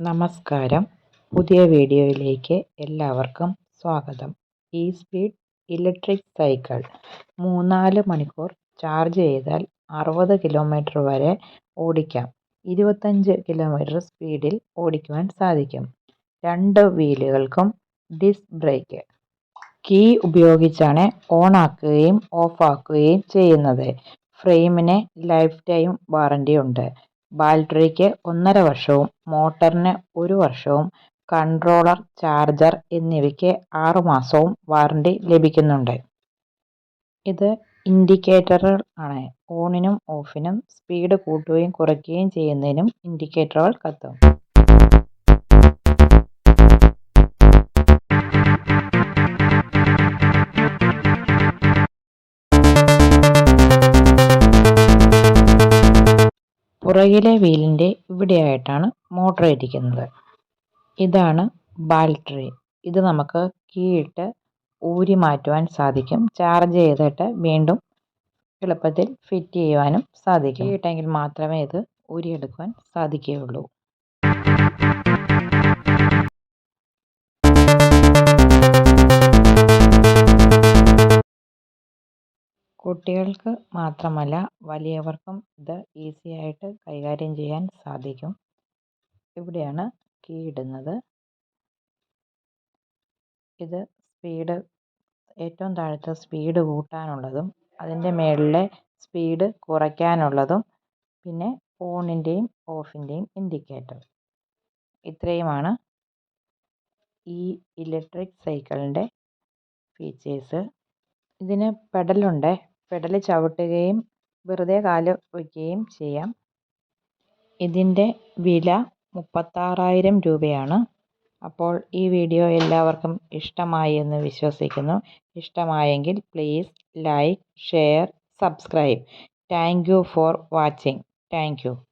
നമസ്കാരം. പുതിയ വീഡിയോയിലേക്ക് എല്ലാവർക്കും സ്വാഗതം. ഈ സ്പീഡ് ഇലക്ട്രിക് സൈക്കിൾ മൂന്നാൽ മണിക്കൂർ ചാർജ് ചെയ്താൽ അറുപത് കിലോമീറ്റർ വരെ ഓടിക്കാം. ഇരുപത്തഞ്ച് കിലോമീറ്റർ സ്പീഡിൽ ഓടിക്കുവാൻ സാധിക്കും. രണ്ട് വീലുകൾക്കും ഡിസ് ബ്രേക്ക്. കീ ഉപയോഗിച്ചാണ് ഓൺ ആക്കുകയും ഓഫ് ആക്കുകയും ചെയ്യുന്നത്. ഫ്രെയിമിന് ലൈഫ് ടൈം വാറണ്ടി ഉണ്ട്. ബാറ്ററിക്ക് ഒന്നര വർഷവും മോട്ടറിന് ഒരു വർഷവും കൺട്രോളർ ചാർജർ എന്നിവയ്ക്ക് ആറുമാസവും വാറണ്ടി ലഭിക്കുന്നുണ്ട്. ഇത് ഇൻഡിക്കേറ്ററുകൾ ആണ്. ഓണിനും ഓഫിനും സ്പീഡ് കൂട്ടുകയും കുറയ്ക്കുകയും ചെയ്യുന്നതിനും ഇൻഡിക്കേറ്ററുകൾ കത്തും. പുറകിലെ വീലിന്റെ ഇവിടെയായിട്ടാണ് മോട്ടർ ഇരിക്കുന്നത്. ഇതാണ് ബാറ്ററി ഇത് നമുക്ക് കീയിട്ട് ഊരി മാറ്റുവാൻ സാധിക്കും. ചാർജ് ചെയ്തിട്ട് വീണ്ടും എളുപ്പത്തിൽ ഫിറ്റ് ചെയ്യുവാനും സാധിക്കും. കീയിട്ടെങ്കിൽ മാത്രമേ ഇത് ഊരിയെടുക്കുവാൻ സാധിക്കുകയുള്ളൂ. കുട്ടികൾക്ക് മാത്രമല്ല വലിയവർക്കും ഇത് ഈസിയായിട്ട് കൈകാര്യം ചെയ്യാൻ സാധിക്കും. ഇവിടെയാണ് കീ ഇടുന്നത്. ഇത് സ്പീഡ് ഏറ്റവും താഴത്തെ സ്പീഡ് കൂട്ടാനുള്ളതും അതിന്റെ മുകളിലെ സ്പീഡ് കുറയ്ക്കാനുള്ളതും പിന്നെ ഓണിന്റെയും ഓഫിന്റെയും ഇൻഡിക്കേറ്റർ ഇത്രയുമാണ് ഈ ഇലക്ട്രിക് സൈക്കിളിന്റെ ഫീച്ചേഴ്സ് ഇതിന് പെഡലുണ്ട് പെഡൽ ചവിട്ടുകയും വെറുതെ കാൽ വയ്ക്കുകയും ചെയ്യാം. ഇതിന്റെ വില മുപ്പത്താറായിരം രൂപയാണ്. അപ്പോൾ ഈ വീഡിയോ എല്ലാവർക്കും ഇഷ്ടമായി എന്ന് വിശ്വസിക്കുന്നു. ഇഷ്ടമായെങ്കിൽ please like share subscribe. Thank you for watching. Thank you.